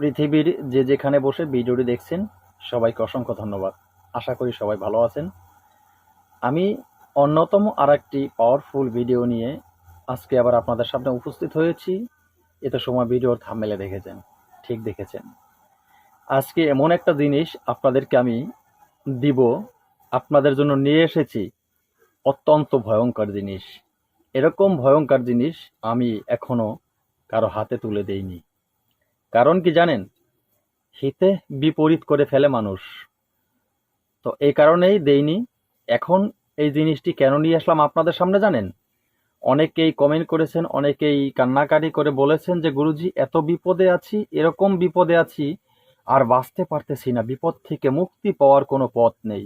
পৃথিবীর যে যেখানে বসে ভিডিওটি দেখছেন, সবাইকে অসংখ্য ধন্যবাদ। আশা করি সবাই ভালো আছেন। আমি অন্যতম আর একটি পাওয়ারফুল ভিডিও নিয়ে আজকে আবার আপনাদের সামনে উপস্থিত হয়েছি। এত সময় ভিডিওর থামেলে দেখেছেন, ঠিক দেখেছেন। আজকে এমন একটা জিনিস আপনাদেরকে আমি দিব, আপনাদের জন্য নিয়ে এসেছি। অত্যন্ত ভয়ঙ্কর জিনিস। এরকম ভয়ঙ্কর জিনিস আমি এখনও কারও হাতে তুলে দেইনি। কারণ কি জানেন? হিতে বিপরীত করে ফেলে মানুষ। তো এই কারণেই দেইনি, এখন এই জিনিসটি কেন নিয়ে আসলাম আপনাদের সামনে জানেন? অনেকেই কমেন্ট করেছেন, অনেকেই কান্নাকাটি করে বলেছেন যে, গুরুজি, এত বিপদে আছি, এরকম বিপদে আছি, আর বাঁচতে পারতেছি না, বিপদ থেকে মুক্তি পাওয়ার কোনো পথ নেই।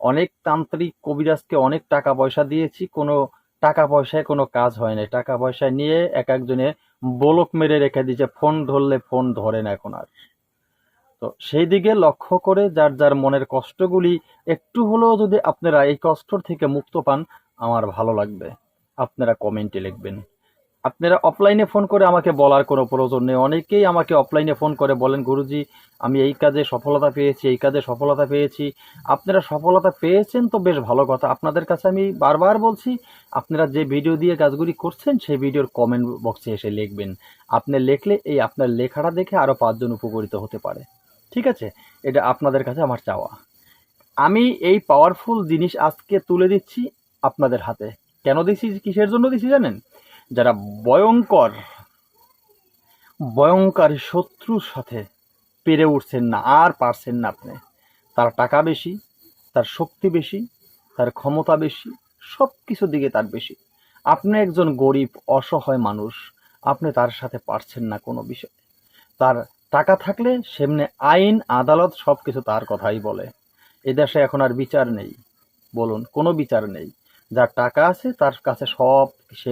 অনেক তান্ত্রিক কবিরাজকে অনেক টাকা পয়সা দিয়েছি, কোনো টাকা পয়সায় কোনো কাজ হয় না টাকা পয়সা নিয়ে এক একজনে বলক মেরে রেখে দিয়েছে, ফোন ধরলে ফোন ধরেন এখন আর। তো সেই দিকে লক্ষ্য করে যার যার মনের কষ্টগুলি একটু হলেও যদি আপনারা এই কষ্টর থেকে মুক্ত পান, আমার ভালো লাগবে। আপনারা কমেন্টে লিখবেন। আপনারা অফলাইনে ফোন করে আমাকে বলার কোনো প্রয়োজন নেই। অনেকেই আমাকে অফলাইনে ফোন করে, বলেন, গুরুজি, আমি এই কাজে সফলতা পেয়েছি, এই কাজে সফলতা পেয়েছি। আপনারা সফলতা পেয়েছেন তো বেশ ভালো কথা। আপনাদের কাছে আমি বারবার বলছি, আপনারা যে ভিডিও দিয়ে কাজগুলি করছেন, সেই ভিডিওর কমেন্ট বক্সে এসে লিখবেন। আপনি লিখলে এই আপনার লেখাটা দেখে আরও পাঁচজন উপকৃত হতে পারে। ঠিক আছে? এটা আপনাদের কাছে আমার চাওয়া। আমি এই পাওয়ারফুল জিনিস আজকে তুলে দিচ্ছি আপনাদের হাতে। কেন দিচ্ছি কিসের জন্য দিচ্ছি জানেন? যারা ভয়ঙ্কর ভয়ঙ্কর শত্রুর সাথে পেরে উঠছেন না, আর পারছেন না আপনি। তার টাকা বেশি, তার শক্তি বেশি, তার ক্ষমতা বেশি সব কিছুর দিকে তার বেশি। আপনি একজন গরিব, অসহায় মানুষ, আপনি তার সাথে পারছেন না কোনো বিষয়। তার টাকা থাকলে সেমনি আইন, আদালত সব কিছু তার কথাই বলে। এ দেশে এখন আর বিচার নেই, বলুন, কোনো বিচার নেই। যার টাকা আছে, তার কাছে সব সে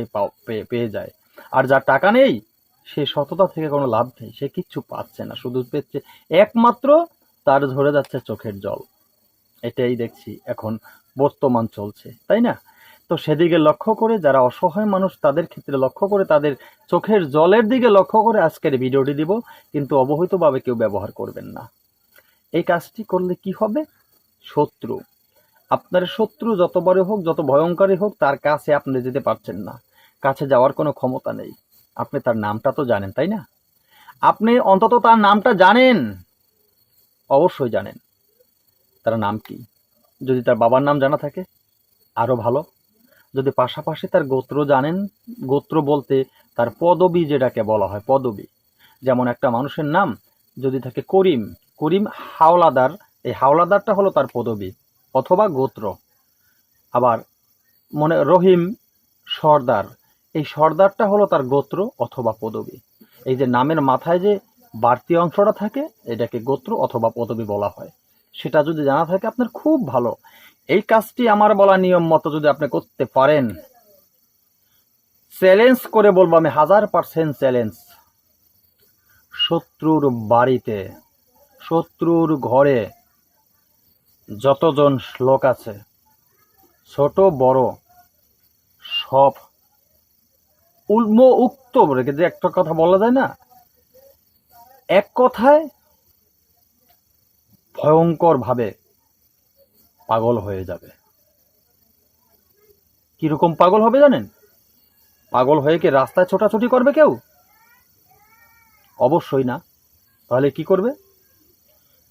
পেয়ে যায়। আর যার টাকা নেই, সে সততা থেকে কোনো লাভ নেই। সে কিচ্ছু পাচ্ছে না। শুধু পেচ্ছে একমাত্র তার ঝরে যাচ্ছে চোখের জল। এটাই দেখছি এখন বর্তমান চলছে, তাই না? তো সেদিকে লক্ষ্য করে যারা অসহায় মানুষ, তাদের ক্ষেত্রে লক্ষ্য করে তাদের চোখের জলের দিকে লক্ষ্য করে আজকের ভিডিওটি দিব, কিন্তু অবহিতভাবে কেউ ব্যবহার করবেন না। এই কাজটি করলে কি হবে? শত্রু। আপনার শত্রু যত বড় হোক, যত ভয়ঙ্করই হোক, তার কাছে আপনি যেতে পারছেন না। কাছে যাওয়ার কোনো ক্ষমতা নেই। আপনি তার নামটা তো জানেন, তাই না? আপনি অন্তত তার নামটা জানেন। অবশ্যই জানেন। তার নাম কি? যদি তার বাবার নাম জানা থাকে আরও ভালো। যদি পাশাপাশি তার গোত্র জানেন, গোত্র বলতে তার পদবি যেটাকে বলা হয়, পদবি। যেমন একটা মানুষের নাম যদি থাকে করিম করিম হাওলাদার। এই হাওলাদারটা হলো তার পদবি। অথবা গোত্র। আবার মনে, রহিম সর্দার, এই সর্দারটা হলো তার গোত্র অথবা পদবি। এই যে নামের মাথায় যে বাড়তি অংশটা থাকে, এটাকে গোত্র অথবা পদবি বলা হয়। সেটা যদি জানা থাকে আপনার খুব ভালো। এই কাজটি আমার বলা নিয়ম মতো যদি আপনি করতে পারেন, চ্যালেঞ্জ করে বলব আমি হাজার পার্সেন্ট চ্যালেঞ্জ। শত্রুর বাড়িতে, শত্রুর ঘরে যতজন লোক আছে, ছোট, বড়, সব উল্ম উক্ত রেখে যে একটা কথা বলা যায় না? এক কথায় ভয়ঙ্কর ভাবে পাগল হয়ে যাবে। কীরকম পাগল হবে জানেন? পাগল হয়ে কি রাস্তায় ছোটাছুটি করবে কেউ? অবশ্যই না। তাহলে কি করবে?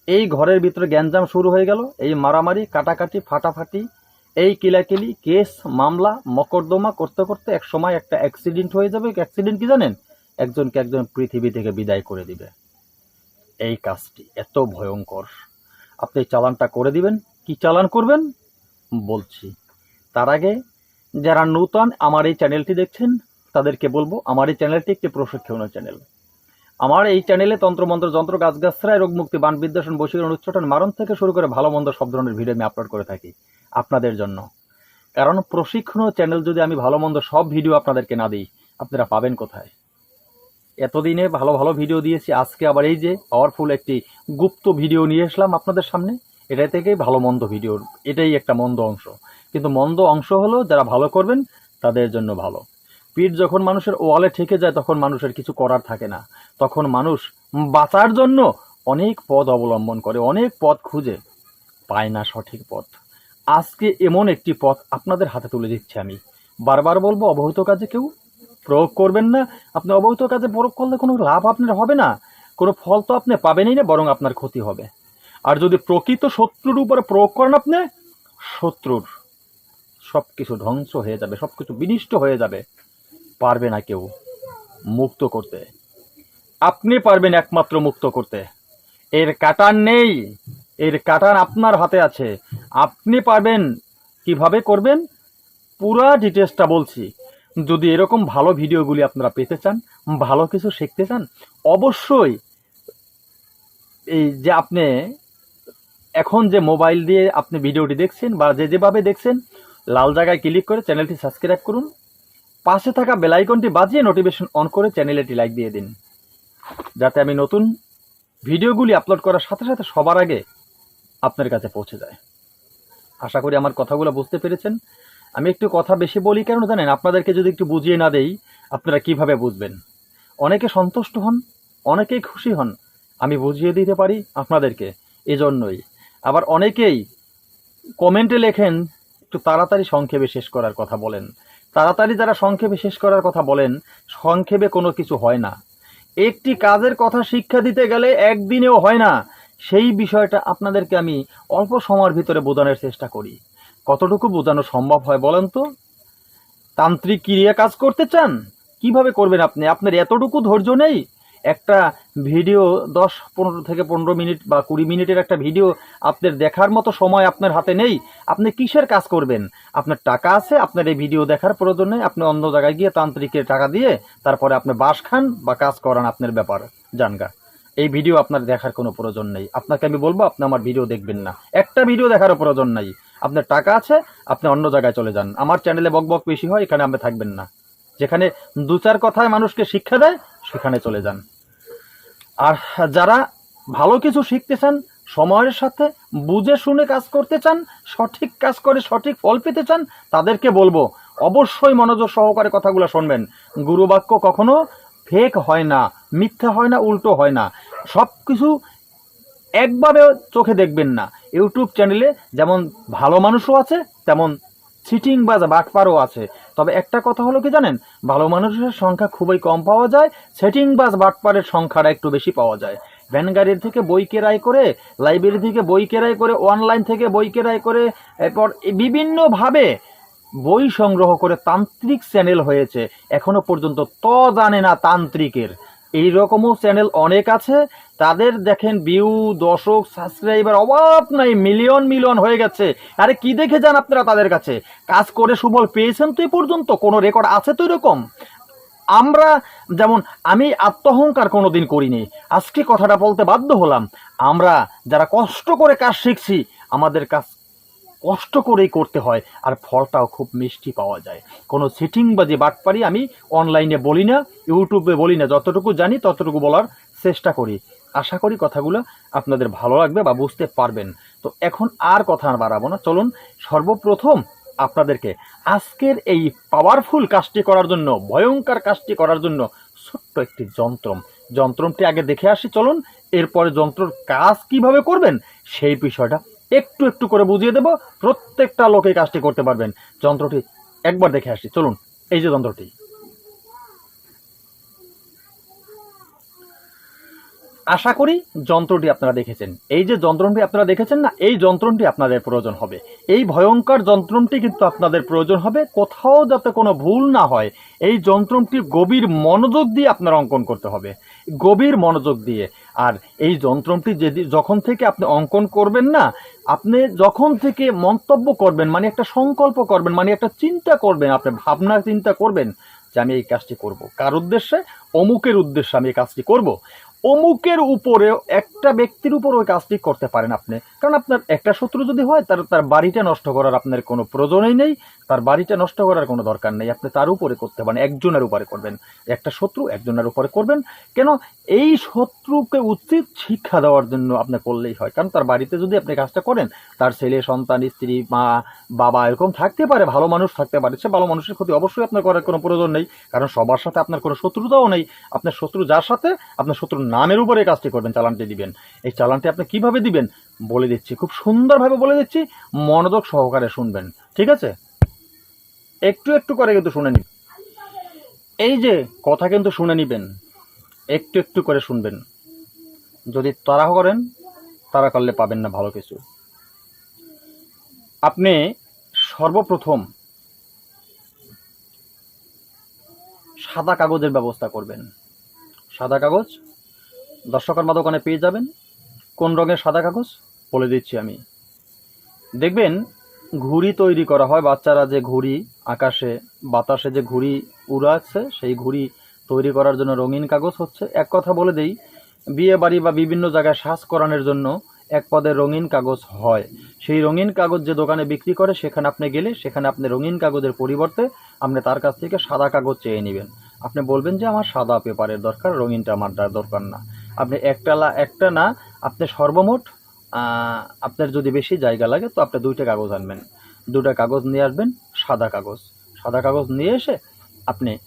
এই ঘরের ভিতরে গ্যাঞ্জাম শুরু হয়ে গেল, এই মারামারি, কাটাকাটি, ফাটাফাটি, এই কিলাকিলি, কেস, মামলা, মকদ্দমা করতে করতে এক সময় একটা অ্যাক্সিডেন্ট হয়ে যাবে। অ্যাক্সিডেন্ট কি জানেন? একজনকে একজন পৃথিবী থেকে বিদায় করে দিবে। এই কাজটি এত ভয়ঙ্কর। আপনি চালানটা করে দিবেন। কি চালান করবেন? বলছি, তার আগে যারা নূতন আমার এই চ্যানেলটি দেখছেন, তাদেরকে বলব, আমার এই চ্যানেলটি একটি প্রশিক্ষণীয় চ্যানেল। আমার এই চ্যানেলে তন্ত্রমন্ত্র, যন্ত্র গাছগাছরায় রোগ মুক্তি বান বিদ্বেষণ, বশীকরণ উচ্চটন মারণ থেকে শুরু করে ভালো মন্দ সব ধরনের ভিডিও আমি আপলোড করে থাকি আপনাদের জন্য। কারণ প্রশিক্ষণ চ্যানেল যদি আমি ভালো মন্দ সব ভিডিও আপনাদেরকে না দিই, আপনারা পাবেন কোথায়? এতদিনে ভালো ভালো ভিডিও দিয়েছি, আজকে আবার এই যে পাওয়ারফুল একটি গুপ্ত ভিডিও নিয়ে আসলাম আপনাদের সামনে। এটা থেকেই ভালো মন্দ ভিডিওর এটাই একটা মন্দ অংশ। কিন্তু মন্দ অংশ হলো যারা ভালো করবেন, তাদের জন্য ভালো। পিঠ যখন মানুষের ওয়ালে ঠেকে যায়, তখন মানুষের কিছু করার থাকে না। তখন মানুষ বাঁচার জন্য অনেক পথ অবলম্বন করে, অনেক পথ খুঁজে। পায় না সঠিক পথ। আজকে এমন একটি পথ আপনাদের হাতে তুলে দিচ্ছি আমি। বারবার বলব, অবহিত কাজে কেউ প্রয়োগ করবেন না। আপনি অবহিত কাজে প্রয়োগ করলে কোনো লাভ আপনার হবে না। কোনো ফল তো আপনি পাবেনই না, বরং আপনার ক্ষতি হবে। আর যদি প্রকৃত শত্রুর উপরে প্রয়োগ করেন আপনি, শত্রুর সব কিছু ধ্বংস হয়ে যাবে সব কিছু বিনিষ্ট হয়ে যাবে। পারবে না কেউ মুক্ত করতে। আপনি পারবেন একমাত্র মুক্ত করতে। এর কাটার নেই, এর কাটার আপনার হাতে আছে। আপনি পারবেন কীভাবে করবেন? পুরা ডিটেলসটা বলছি। যদি এরকম ভালো ভিডিওগুলি আপনারা পেতে চান, ভালো কিছু শিখতে চান, অবশ্যই এই যে আপনি এখন যে মোবাইল দিয়ে আপনি ভিডিওটি দেখছেন বা যে যেভাবে দেখছেন, লাল জায়গায় ক্লিক করে চ্যানেলটি সাবস্ক্রাইব করুন। পাশে থাকা বেলাইকনটি বাজিয়ে নোটিফিকেশন অন করে চ্যানেলটি লাইক দিয়ে দিন। যাতে আমি নতুন ভিডিওগুলি আপলোড করার সাথে সাথে সবার আগে আপনার কাছে পৌঁছে যায়। আশা করি আমার কথাগুলো বুঝতে পেরেছেন। আমি একটু কথা বেশি বলি, কেন জানেন? আপনাদেরকে যদি একটু বুঝিয়ে না দেই, আপনারা কীভাবে বুঝবেন? অনেকে সন্তুষ্ট হন, অনেকেই খুশি হন, আমি বুঝিয়ে দিতে পারি আপনাদেরকে এজন্যই। আবার অনেকেই কমেন্টে লেখেন, একটু তাড়াতাড়ি সংক্ষেপে শেষ করার কথা বলেন। তাড়াতাড়ি যারা সংক্ষেপে শেষ করার কথা বলেন, সংক্ষেপে কোনো কিছু হয় না। একটি কাজের কথা শিক্ষা দিতে গেলে একদিনেও হয় না। সেই বিষয়টা আপনাদেরকে আমি অল্প সময়ের ভিতরে বোঝানোর চেষ্টা করি। কতটুকু বোঝানো সম্ভব হয় বলেন তো? তান্ত্রিক ক্রিয়া কাজ করতে চান? কীভাবে করবেন আপনি? আপনার এতটুকু ধৈর্য নেই? একটা ভিডিও দশ পনেরো থেকে পনেরো মিনিট বা কুড়ি মিনিটের একটা ভিডিও আপনার দেখার মতো সময় আপনার হাতে নেই, আপনি কিসের কাজ করবেন? আপনার টাকা আছে, আপনার এই ভিডিও দেখার প্রয়োজন নেই, আপনি অন্য জায়গায় গিয়ে তান্ত্রিকের টাকা দিয়ে তারপরে আপনি বাস খান বা কাজ করান আপনার ব্যাপার, জানগা। এই ভিডিও আপনার দেখার কোনো প্রয়োজন নেই। আপনাকে আমি বলব, আপনি আমার ভিডিও দেখবেন না। একটা ভিডিও দেখারও প্রয়োজন নাই। আপনার টাকা আছে, আপনি অন্য জায়গায় চলে যান। আমার চ্যানেলে বক বক বেশি হয়, এখানে আপনি থাকবেন না। যেখানে দু চার কথায় মানুষকে শিক্ষা দেয়, সেখানে চলে যান। আর যারা ভালো কিছু শিখতে চান সময়ের সাথে বুঝে শুনে কাজ করতে চান, সঠিক কাজ করে সঠিক ফল পেতে চান, তাদেরকে বলব, অবশ্যই মনোযোগ সহকারে কথাগুলো শুনবেন। গুরুবাক্য কখনো ফেক হয় না, মিথ্যা হয় না, উল্টো হয় না। সব কিছু একভাবে চোখে দেখবেন না। ইউটিউব চ্যানেলে যেমন ভালো মানুষও আছে, তেমন সিটিং বা বাটপারও আছে। তবে একটা কথা হলো কি জানেন? ভালো মানুষের সংখ্যা খুবই কম পাওয়া যায়, সেটিং বাস বাটপারের সংখ্যাটা একটু বেশি পাওয়া যায়। ভ্যান গাড়ির থেকে বই কেরাই করে, লাইব্রেরি থেকে বই কেরাই করে, অনলাইন থেকে বই কেরাই করে, এরপর বিভিন্নভাবে বই সংগ্রহ করে তান্ত্রিক চ্যানেল হয়েছে। এখনও পর্যন্ত ত জানে না তান্ত্রিকের। এই রকমও চ্যানেল অনেক আছে। তাদের দেখেন ভিউ দর্শক সাবস্ক্রাইবার অভাব নাই মিলিয়ন মিলিয়ন হয়ে গেছে। আরে কি দেখে যান আপনারা তাদের কাছে? কাজ করে সুফল পেয়েছেন তো এই পর্যন্ত? কোনো রেকর্ড আছে তো এরকম? আমরা যেমন, আমি আত্মহংকার কোনো দিন করিনি। আজকে কথাটা বলতে বাধ্য হলাম। আমরা যারা কষ্ট করে কাজ শিখছি, আমাদের কাজ কষ্ট করেই করতে হয়, আর ফলটাও খুব মিষ্টি পাওয়া যায়। কোনো সিটিং বা যে বাটপারি আমি অনলাইনে বলি না ইউটিউবে বলি না, যতটুকু জানি ততটুকু বলার চেষ্টা করি। আশা করি কথাগুলো আপনাদের ভালো লাগবে বা বুঝতে পারবেন। তো এখন আর কথা আর বাড়াবো না। চলুন, সর্বপ্রথম আপনাদেরকে আজকের এই পাওয়ারফুল কাজটি করার জন্য, ভয়ঙ্কর কাজটি করার জন্য ছোট্ট একটি যন্ত্রম। যন্ত্রমটি আগে দেখে আসি, চলুন। এরপরে যন্ত্রর কাজ কীভাবে করবেন, সেই বিষয়টা একটু একটু করে বুঝিয়ে দেব, প্রত্যেকটা লোকে এই কাজটি করতে পারবেন। যন্ত্রটি একবার দেখে আসি চলুন, এই যে যন্ত্রটি। আশা করি যন্ত্রটি আপনারা দেখেছেন। এই যে যন্ত্রটি আপনারা দেখেছেন না, এই যন্ত্রটি আপনাদের প্রয়োজন হবে। এই ভয়ঙ্কর যন্ত্রটি কিন্তু আপনাদের প্রয়োজন হবে। কোথাও যাতে কোনো ভুল না হয়, এই যন্ত্রটি গভীর মনোযোগ দিয়ে আপনারা অঙ্কন করতে হবে। গভীর মনোযোগ দিয়ে। আর এই যন্ত্রটি যদি, যখন থেকে আপনি অঙ্কন করবেন না, আপনি যখন থেকে মন্তব্য করবেন মানে একটা সংকল্প করবেন মানে একটা চিন্তা করবেন, আপনি ভাবনার চিন্তা করবেন যে আমি এই কাজটি করব। কার উদ্দেশ্যে? অমুকের উদ্দেশ্যে আমি এই কাজটি করব। অমুকের উপরে একটা ব্যক্তির উপর ওই কাজটি করতে পারেন আপনি। কারণ আপনার একটা শত্রু যদি হয়, তার তার বাড়িটা নষ্ট করার আপনার কোনো প্রয়োজনই নেই, তার বাড়িটা নষ্ট করার কোনো দরকার নেই। আপনি তার উপরে করতে পারেন, একজনের উপরে করবেন। একটা শত্রু একজনের উপরে করবেন। কেন? এই শত্রুকে উচিত শিক্ষা দেওয়ার জন্য আপনি করলেই হয়। কারণ তার বাড়িতে যদি আপনি কাজটা করেন, তার ছেলে, সন্তান, স্ত্রী, মা, বাবা এরকম থাকতে পারে, ভালো মানুষ থাকতে পারে, সে ভালো মানুষের ক্ষতি অবশ্যই আপনার করার কোনো প্রয়োজন নেই। কারণ সবার সাথে আপনার কোনো শত্রুতাও নেই। আপনার শত্রু যার সাথে, আপনার শত্রুর নামের উপরে এই কাজটি করবেন, চালানটি দিবেন। এই চালানটি আপনি কীভাবে দিবেন? বলে দিচ্ছি, খুব সুন্দরভাবে বলে দিচ্ছি, মনোযোগ সহকারে শুনবেন, ঠিক আছে? একটু একটু করে কিন্তু শুনে নিন এই যে কথা কিন্তু শুনে নিবেন, একটু একটু করে শুনবেন। যদি তারা করেন তারা করলে পাবেন না ভালো কিছু। আপনি সর্বপ্রথম সাদা কাগজের ব্যবস্থা করবেন। সাদা কাগজ দর্শকর্মা দোকানে পেয়ে যাবেন। কোন রঙের সাদা কাগজ? বলে দিচ্ছি আমি। দেখবেন, ঘুড়ি তৈরি করা হয়। বাচ্চারা যে ঘুড়ি আকাশে, বাতাসে যে ঘুড়ি উড়াচ্ছে, সেই ঘুড়ি তৈরি করার জন্য রঙিন কাগজ হচ্ছে। এক কথা বলে দেই বিয়ে বাড়ি বা বিভিন্ন জায়গায় শ্বাস করানোর জন্য এক পদে রঙিন কাগজ হয়। সেই রঙিন কাগজ যে দোকানে বিক্রি করে, সেখানে আপনি গেলে সেখানে আপনি রঙিন কাগজের পরিবর্তে আপনি তার কাছ থেকে সাদা কাগজ চেয়ে নেবেন। আপনি বলবেন যে, আমার সাদা পেপারের দরকার, রঙিনটা আমার দরকার না। আপনি একটা লা- একটা না, আপনি সর্বমোট আপনার যদি বেশি জায়গা লাগে, তো আপনি দুইটা কাগজ আনবেন। দুটা কাগজ নিয়ে আসবেন, সাদা কাগজ। সাদা কাগজ নিয়ে এসে আপনি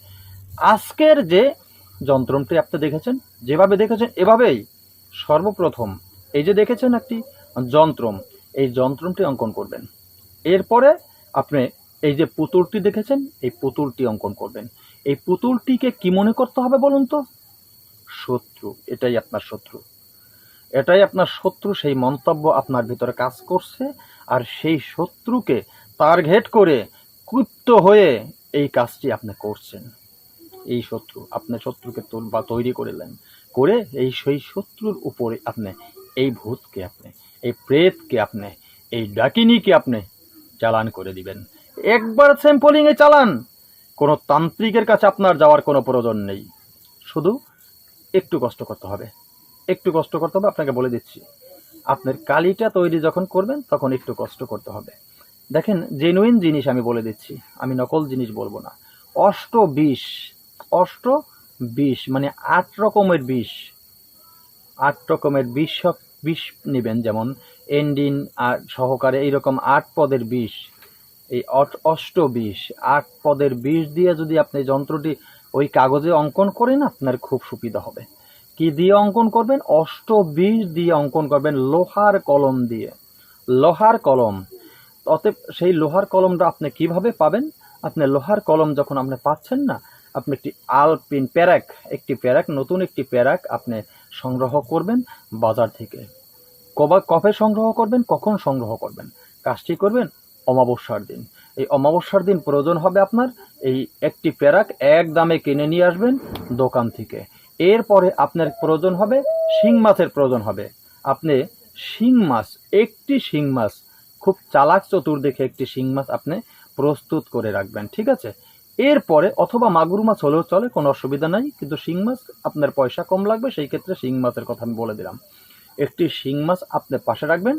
আজকের যে যন্ত্রটি আপনি দেখেছেন, যেভাবে দেখেছেন, এভাবেই সর্বপ্রথম এই যে দেখেছেন একটি যন্ত্রম, এই যন্ত্রমটি অঙ্কন করবেন। এরপরে আপনি এই যে পুতুলটি দেখেছেন, এই পুতুলটি অঙ্কন করবেন। এই পুতুলটিকে কি মনে করতে হবে বলুন তো? শত্রু, এটাই আপনার শত্রু। এটাই আপনার শত্রু, সেই মন্তব্য আপনার ভিতরে কাজ করছে, আর সেই শত্রুকে টার্গেট করে ক্ষিপ্ত হয়ে এই কাজটি আপনি করছেন। এই শত্রু, আপনি শত্রুকে বা তৈরি করলেন করে এই সেই শত্রুর উপরে আপনি এই ভূতকে আপনি, এই প্রেতকে আপনি, এই ডাকিনীকে আপনি চালান করে দিবেন। একবার স্যাম্পলিংয়ে চালান, কোনো তান্ত্রিকের কাছে আপনার যাওয়ার কোনো প্রয়োজন নেই। শুধু একটু কষ্ট করতে হবে। একটু কষ্ট করতে হবে, আপনাকে বলে দিচ্ছি। আপনার কালিটা তৈরি যখন করবেন, তখন একটু কষ্ট করতে হবে। দেখেন জেনুইন জিনিস আমি বলে দিচ্ছি। আমি নকল জিনিস বলব না। অষ্ট বিষ অষ্ট বিষ মানে আট রকমের বিষ। আট রকমের বিষ বিষ নেবেন, যেমন এন্ডিন আর সহকারে এইরকম আট পদের বিষ। এই অষ্ট বিষ, আট পদের বিষ দিয়ে যদি আপনি যন্ত্রটি ওই কাগজে অঙ্কন করেন আপনার খুব সুবিধা হবে। কি দিয়ে অঙ্কন করবেন? অষ্ট বিষ দিয়ে অঙ্কন করবেন, লোহার কলম দিয়ে। লোহার কলম। অতএব সেই লোহার কলমটা আপনি কীভাবে পাবেন? আপনি লোহার কলম যখন আপনি পাচ্ছেন না, আপনি একটি আলপিন প্যারাক, একটি প্যারাক, নতুন একটি প্যারাক আপনি সংগ্রহ করবেন বাজার থেকে। কবা, কবে সংগ্রহ করবেন? কখন সংগ্রহ করবেন? কাজটি করবেন অমাবস্যার দিন। এই অমাবস্যার দিন প্রয়োজন হবে আপনার এই একটি প্যারাক এক দামে কিনে নিয়ে আসবেন দোকান থেকে। এরপরে আপনার প্রয়োজন হবে শিং মাছের প্রয়োজন হবে। আপনি শিং মাছ, একটি শিং মাছ, খুব চালাক চতুর দেখে একটি শিং মাছ আপনি প্রস্তুত করে রাখবেন, ঠিক আছে? এরপরে অথবা মাগুর মাছ হলেও চলে, কোনো অসুবিধা নাই, কিন্তু শিং মাছ আপনার পয়সা কম লাগবে, সেই ক্ষেত্রে শিং মাছের কথা আমি বলে দিলাম। একটি শিং মাছ আপনি পাশে রাখবেন,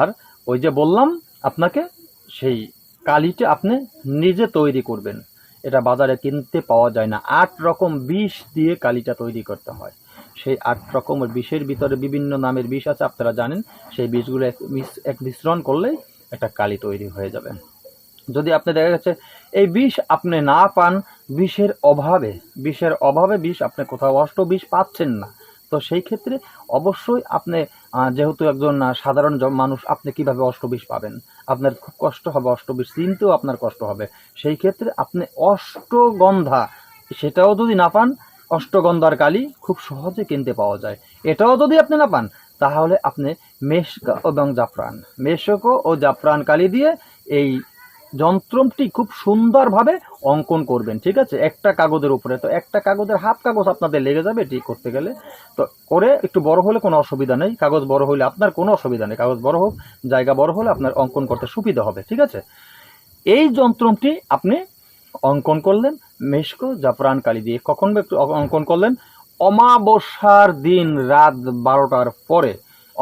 আর ওই যে বললাম, আপনাকে সেই কালিটা আপনি নিজে তৈরি করবেন। এটা বাজারে কিনতে পাওয়া যায় না। আট রকম বিষ দিয়ে কালিটা তৈরি করতে হয়। সেই আট রকমের বিষের ভিতরে বিভিন্ন নামের বিষ আছে, আপনারা জানেন। সেই বিষগুলো এক এক মিশ্রণ করলেই একটা কালি তৈরি হয়ে যাবে। যদি আপনি দেখা যাচ্ছে এই বিষ আপনি না পান, বিষের অভাবে বিষের অভাবে বিষ আপনি কোথাও অষ্ট বিষ পাচ্ছেন না। তো সেই ক্ষেত্রে অবশ্যই আপনি যেহেতু একজন সাধারণ মানুষ, আপনি কীভাবে অষ্টবিষ পাবেন? আপনার খুব কষ্ট হবে অষ্টবিষ চিনতেও আপনার কষ্ট হবে। সেই ক্ষেত্রে আপনি অষ্টগন্ধা, সেটাও যদি না পান, অষ্টগন্ধার কালি খুব সহজে কিনতে পাওয়া যায়। এটাও যদি আপনি না পান, তাহলে আপনি মেশকা এবং জাফরান। মেশকো ও জাফরান কালি দিয়ে এই যন্ত্রটি খুব সুন্দরভাবে অঙ্কন করবেন, ঠিক আছে? একটা কাগজের উপরে। তো একটা কাগজের হাফ কাগজ আপনাদের লেগে যাবে ঠিক করতে গেলে। তো করে একটু বড় হলে কোনো অসুবিধা নেই। কাগজ বড় হলে আপনার কোনো অসুবিধা নেই। কাগজ বড় হোক, জায়গা বড় হলে আপনার অঙ্কন করতে সুবিধা হবে, ঠিক আছে? এই যন্ত্রটি আপনি অঙ্কন করলেন, মেশকো, জাফরান, কালি দিয়ে কখন অঙ্কন করলেন? অমাবস্যার দিন রাত বারোটার পরে।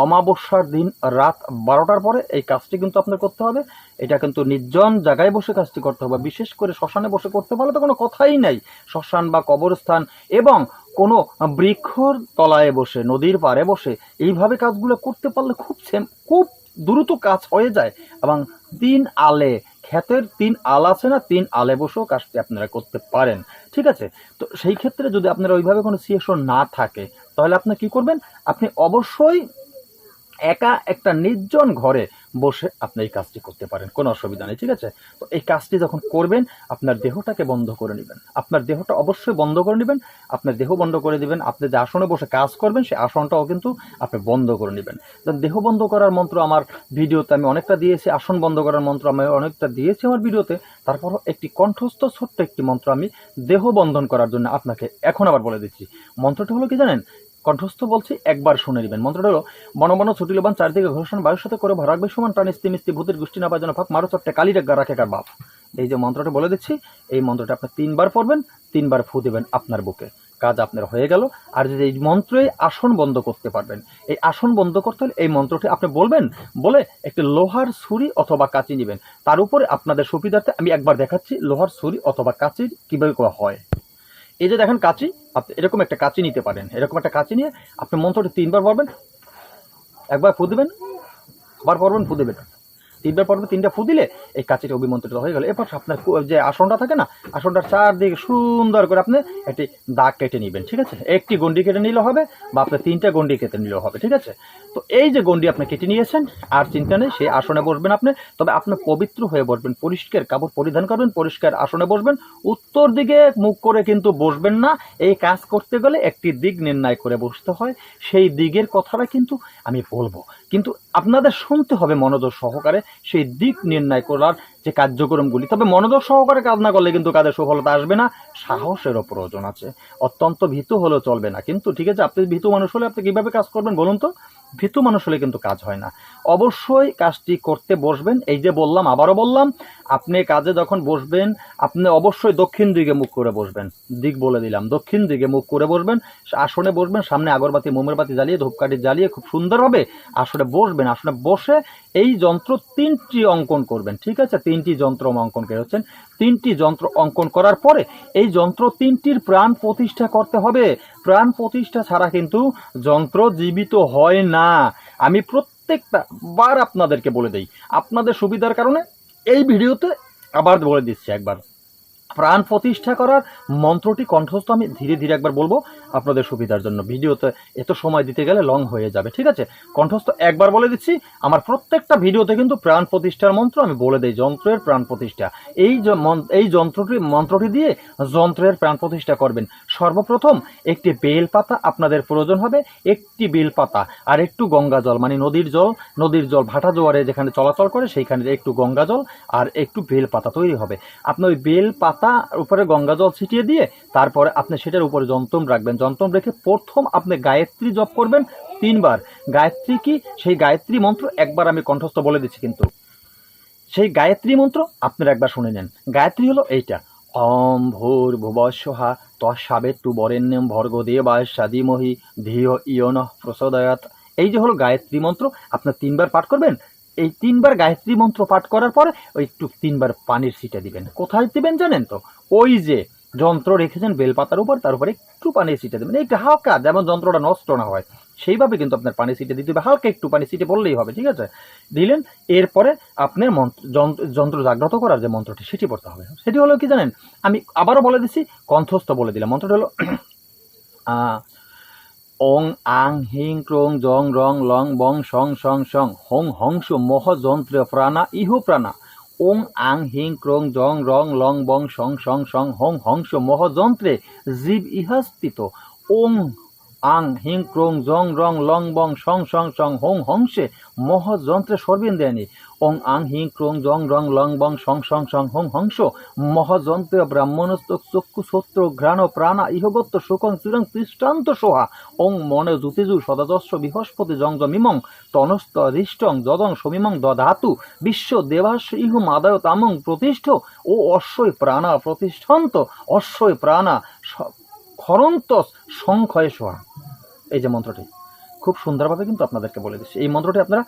অমাবস্যার দিন রাত বারোটার পরে এই কাজটি কিন্তু আপনার করতে হবে। এটা কিন্তু নির্জন জায়গায় বসে কাজটি করতে হবে। বিশেষ করে শ্মশানে বসে করতে পারলে তো কোনো কথাই নাই। শ্মশান বা কবরস্থান এবং কোনো বৃক্ষর তলায় বসে, নদীর পাড়ে বসে এইভাবে কাজগুলো করতে পারলে খুব সেম, খুব দ্রুত কাজ হয়ে যায় এবং তিন আলে, ক্ষেতের তিন আল আছে না, তিন আলে বসেও কাজটি আপনারা করতে পারেন। ঠিক আছে? তো সেই ক্ষেত্রে যদি আপনারা ওইভাবে কোনো সিএসও না থাকে, তাহলে আপনি কি করবেন? আপনি অবশ্যই একা একটা নির্জন ঘরে বসে আপনি এই কাজটি করতে পারেন। কোনো অসুবিধা নেই, ঠিক আছে? তো এই কাজটি যখন করবেন, আপনার দেহটাকে বন্ধ করে নেবেন। আপনার দেহটা অবশ্যই বন্ধ করে নেবেন। আপনার দেহ বন্ধ করে দিবেন। আপনি যে আসনে বসে কাজ করবেন সেই আসনটাও কিন্তু আপনি বন্ধ করে নেবেন। দেহ বন্ধ করার মন্ত্র আমার ভিডিওতে আমি অনেকটা দিয়েছি, আসন বন্ধ করার মন্ত্র আমি অনেকটা দিয়েছি আমার ভিডিওতে। তারপরও একটি কণ্ঠস্থ ছোট্ট একটি মন্ত্র আমি দেহ বন্ধন করার জন্য আপনাকে এখন আবার বলে দিচ্ছি। মন্ত্রটি হলো কি জানেন? কণ্ঠস্থ বলছি, একবার শুনে নেবেন। মন্ত্রটা হলো বন বন ছুটিলবান চারদিকে ঘোষণ বায়ুর সাথে করে ভরাগবে সমান টান স্তি মিস্তি ভূতের গোষ্ঠী না পায় যেন ফাঁক, মারো চট্টে কালি ডাক রাখে কার বাপ। এই যে মন্ত্রটা বলে দিচ্ছি, এই মন্ত্রটা আপনি তিনবার পড়বেন, তিনবার ফু দেবেন আপনার বুকে। কাজ আপনার হয়ে গেল, আর যদি এই মন্ত্রে আসন বন্ধ করতে পারবেন, এই আসন বন্ধ করতে হলে এই মন্ত্রটি আপনি বলবেন, বলে একটি লোহার ছুরি অথবা কাঁচি নেবেন। তার উপরে আপনাদের সুবিধার্থে আমি একবার দেখাচ্ছি, লোহার ছুরি অথবা কাঁচির কীভাবে হয়। এই যে দেখেন কাঁচি, আপনি এরকম একটা কাঁচি নিতে পারেন। এরকম একটা কাঁচি নিয়ে আপনি মন্ত্রটি তিনবার পড়বেন, একবার ফু দেবেন বার পড়বেন ফু দেবেন তিনবার পড়বেন তিনটা ফু দিলে এই কাঁচিটা অভিমন্ত্রিত হয়ে গেল। এরপর আপনার যে আসনটা থাকে না, আসনটার চারদিকে সুন্দর করে আপনি একটি দাগ কেটে নেবেন, ঠিক আছে? একটি গন্ডি কেটে নিলে হবে বা আপনার তিনটা গন্ডি কেটে নিলেও হবে, ঠিক আছে? তো এই যে গন্ডি আপনি কেটে নিয়েছেন, আর চিন্তা নেই, সেই আসনে বসবেন আপনি। তবে আপনি পবিত্র হয়ে বসবেন, পরিষ্কার কাপড় পরিধান করবেন, পরিষ্কার আসনে বসবেন। উত্তর দিকে মুখ করে কিন্তু বসবেন না। এই কাজ করতে গেলে একটি দিক নির্ণয় করে বসতে হয়। সেই দিকের কথাটা কিন্তু আমি বলব। কিন্তু আপনাদের শুনতে হবে মনোযোগ সহকারে সেই দিক নির্ণয় করার যে কার্যক্রমগুলি, তবে মনোযোগ সহকারে কাজ না করলে কিন্তু কাজের সফলতা আসবে না। সাহসেরও প্রয়োজন আছে। অত্যন্ত ভীতু হলেও চলবে না। কিন্তু ঠিক আছে, আপনি ভীতু মানুষ হলে আপনি কীভাবে কাজ করবেন বলুন তো? ভীতু মানুষ হলে কিন্তু কাজ হয় না। অবশ্যই কাজটি করতে বসবেন। এই যে বললাম, আবারও বললাম, আপনি কাজে যখন বসবেন, আপনি অবশ্যই দক্ষিণ দিকে মুখ করে বসবেন। দিক বলে দিলাম, দক্ষিণ দিকে মুখ করে বসবেন। আসনে বসবেন, সামনে আগরবাতি মোমের বাতি জ্বালিয়ে, ধূপকাঠি জ্বালিয়ে খুব সুন্দরভাবে আসনে বসবেন। আসনে বসে এই যন্ত্র তিনটি অঙ্কন করবেন, ঠিক আছে? তিনটি যন্ত্র অঙ্কন করে হচ্ছেন তিনটি যন্ত্র অঙ্কন করার পরে এই যন্ত্র তিনটির প্রাণ প্রতিষ্ঠা করতে হবে। প্রাণ প্রতিষ্ঠা ছাড়া কিন্তু যন্ত্র জীবিত হয় না। আমি প্রত্যেকটা বার আপনাদেরকে বলে দিই, আপনাদের সুবিধার কারণে এই ভিডিওতে আবার বলে দিচ্ছি একবার। প্রাণ প্রতিষ্ঠা করার মন্ত্রটি কণ্ঠস্থ আমি ধীরে ধীরে একবার বলব। আপনাদের সুবিধার জন্য। ভিডিওতে এত সময় দিতে গেলে লং হয়ে যাবে, ঠিক আছে? কণ্ঠস্থ একবার বলে দিচ্ছি, আমার প্রত্যেকটা ভিডিওতে কিন্তু প্রাণ প্রতিষ্ঠার মন্ত্র আমি বলে দিই, যন্ত্রের প্রাণ প্রতিষ্ঠা। এই এই যন্ত্রটি, মন্ত্রটি দিয়ে যন্ত্রের প্রাণ প্রতিষ্ঠা করবেন। সর্বপ্রথম একটি বেল পাতা আপনাদের প্রয়োজন হবে, একটি বেল পাতা আর একটু গঙ্গা জল মানে নদীর জল নদীর জল ভাটা জোয়ারে যেখানে চলাচল করে, সেইখানে একটু গঙ্গা জল আর একটু বেল পাতা তৈরি হবে। আপনি ওই বেল পাতার উপরে গঙ্গা জল ছিটিয়ে দিয়ে তারপরে আপনি সেটার উপরে যন্ত্রম রাখবেন। যন্ত্রম রেখে প্রথম আপনি গায়ত্রী জপ করবেন তিনবার। গায়ত্রী কি? সেই গায়ত্রী মন্ত্র একবার আমি কণ্ঠস্থ বলে দিচ্ছি কিন্তু। সেই গায়ত্রী মন্ত্র আপনারা একবার শুনে নেন। গায়ত্রী হলো এইটা। অম ভূর ভুবস্বহা তৎসাবে তু বরেণ্যম ভর্গ দেবায় সাদিমহি ধিয় ইয়ন প্রসোদয়াত। এই যে হলো গায়ত্রী মন্ত্র আপনার তিনবার পাঠ করবেন এই তিনবার গায়ত্রী মন্ত্র পাঠ করার পরে ওই একটু তিনবার পানির সিটা দিবেন। কোথায় দিবেন জানেন তো? ওই যে যন্ত্র রেখেছেন বেলপাতার উপর, তার উপর একটু পানির সিটা দেবেন। একটু হালকা যেমন যন্ত্রটা নষ্ট না হয়, সেইভাবে কিন্তু আপনার পানি সিটে দিতে হবে। হালকা একটু পানি সিটে বললেই হবে, ঠিক আছে? দিলেন, এরপরে আপনার মন্ত্র, যন্ত্র- যন্ত্র জাগ্রত করার যে মন্ত্রটি, সেটি পড়তে হবে। সেটি হলো কি জানেন? আমি আবারও বলে দিচ্ছি, কণ্ঠস্থ বলে দিলাম। মন্ত্রটি হলো ওং আং হিং ক্রোং জং রং লং বং সং সং সং হং হংস মহ যন্ত্র প্রাণা ইহ প্রাণা ওং আং হিং ক্রোং জং রং লং বং সং সং সং হং হংস মহ যন্ত্রে জীব ইহাস্তিত ওং আং হিং ক্রোং জং রং লং বং সং সং সং হং হংসে মহ যন্ত্রে ওং আং হিং ক্রোং জং রং লং বং সং সং সং হং হংস মহাযন্ত্র ব্রাহ্মণস্ত চক্ষু সত্র ঘ্রাণ প্রাণা ইহগত্য শোকং চিরং পৃষ্টান্ত সোহা। ওং মনে জুতিজু সদাদস্য বৃহস্পতি জং মিমং তনস্ত রিষ্টং যদং সমিমং দধাতু। বিশ্ব দেবাস ইহু মাদায় তামং প্রতিষ্ঠ ও অশ্বই প্রাণা প্রতিষ্ঠান্ত। অশ্বই প্রাণা খরন্তস সংক্ষয়ে সোহা। এই যে মন্ত্রটি, খুব সুন্দরভাবে কিন্তু আপনাদেরকে বলে দিচ্ছি। এই মন্ত্রটি আপনারা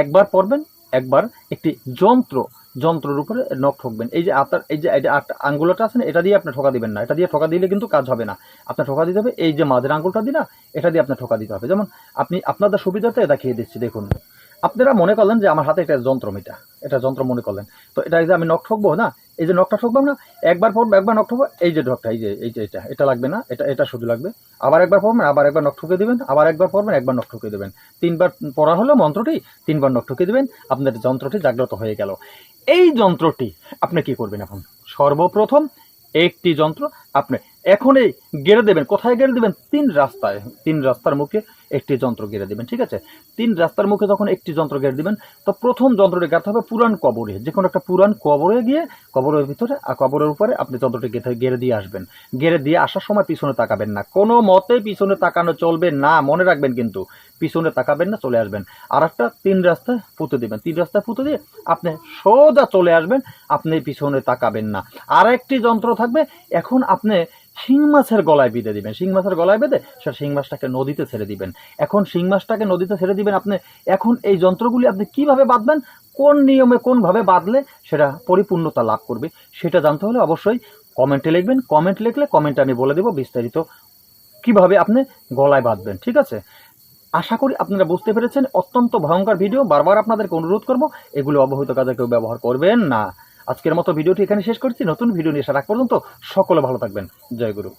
একবার পড়বেন একবার একটি যন্ত্র, যন্ত্রের উপরে নখ ঠকবেন। এই যে আপনার, এই যে, এই আট আঙ্গুলটা আছে না, এটা দিয়ে আপনি ঠোকা দিবেন না। এটা দিয়ে ঠকা দিলে কিন্তু কাজ হবে না। আপনার ঠোকা দিতে হবে, এই যে মাঝের আঙ্গুলটা দিলা না এটা দিয়ে আপনার ঠোকা দিতে হবে। যেমন আপনি আপনাদের সুবিধাতে খেয়ে দিচ্ছি, দেখুন। আপনারা মনে করলেন যে আমার হাতে একটা যন্ত্র এটা এটা যন্ত্র মনে করলেন। তো এটা যে আমি নখ ঠকবো না এই যে নখটা ঠকবো না, একবার পড়ব একবার নখ ঠকবো এই যে ঢকটা এই যে এই যে এটা এটা লাগবে না, এটা এটা শুধু লাগবে। আবার একবার পড়বেন আবার একবার নখ ঠুকে দেবেন, আবার একবার পড়বেন একবার নখ ঠুকে দেবেন। তিনবার পড়া হলো মন্ত্রটি, তিনবার নখ ঠুকে দেবেন আপনার যন্ত্রটি জাগ্রত হয়ে গেল। এই যন্ত্রটি আপনি কি করবেন এখন? সর্বপ্রথম একটি যন্ত্র আপনি এখনই গেড়ে দেবেন। কোথায় গেড়ে দেবেন? তিন রাস্তায়, তিন রাস্তার মুখে একটি যন্ত্র গেড়ে দেবেন, ঠিক আছে? তিন রাস্তার মুখে যখন একটি যন্ত্র গেড়ে দেবেন, তো প্রথম যন্ত্রটি গাঁথতে হবে পুরান কবরে। যে কোনো একটা পুরান কবরে গিয়ে, কবরের ভিতরে আর কবরের উপরে আপনি যন্ত্রটি গেঁথে গেড়ে দিয়ে আসবেন। গেড়ে দিয়ে আসার সময় পিছনে তাকাবেন না। কোনো মতে পিছনে তাকানো চলবে না, মনে রাখবেন কিন্তু। পিছনে তাকাবেন না, চলে আসবেন। আর একটা তিন রাস্তায় পুঁতে দিবেন। তিন রাস্তায় পুঁতে দিয়ে আপনি সোজা চলে আসবেন, আপনি পিছনে তাকাবেন না। আর একটি যন্ত্র থাকবে, এখন আপনি শিং মাছের গলায় বেঁধে দিবেন। শিং মাছের গলায় বেঁধে সেটা শিং মাছটাকে নদীতে ছেড়ে দিবেন। এখন শিং মাছটাকে নদীতে ছেড়ে দিবেন আপনি। এখন এই যন্ত্রগুলি আপনি কীভাবে বাঁধবেন, কোন নিয়মে কোনভাবে বাঁধলে সেটা পরিপূর্ণতা লাভ করবে, সেটা জানতে হলে অবশ্যই কমেন্টে লিখবেন। কমেন্ট লিখলে কমেন্টে আমি বলে দেবো বিস্তারিত কীভাবে আপনি গলায় বাঁধবেন, ঠিক আছে? আশা করি আপনারা বুঝতে পেরেছেন, অত্যন্ত ভয়ঙ্কর ভিডিও, বারবার আপনাদেরকে অনুরোধ করব, এগুলো অবহিত কাজে কেউ ব্যবহার করবেন না। আজকের মতো ভিডিওটি এখানে শেষ করছি, নতুন ভিডিও নিয়ে আগ পর্যন্ত সকলে ভালো থাকবেন। জয় গুরু।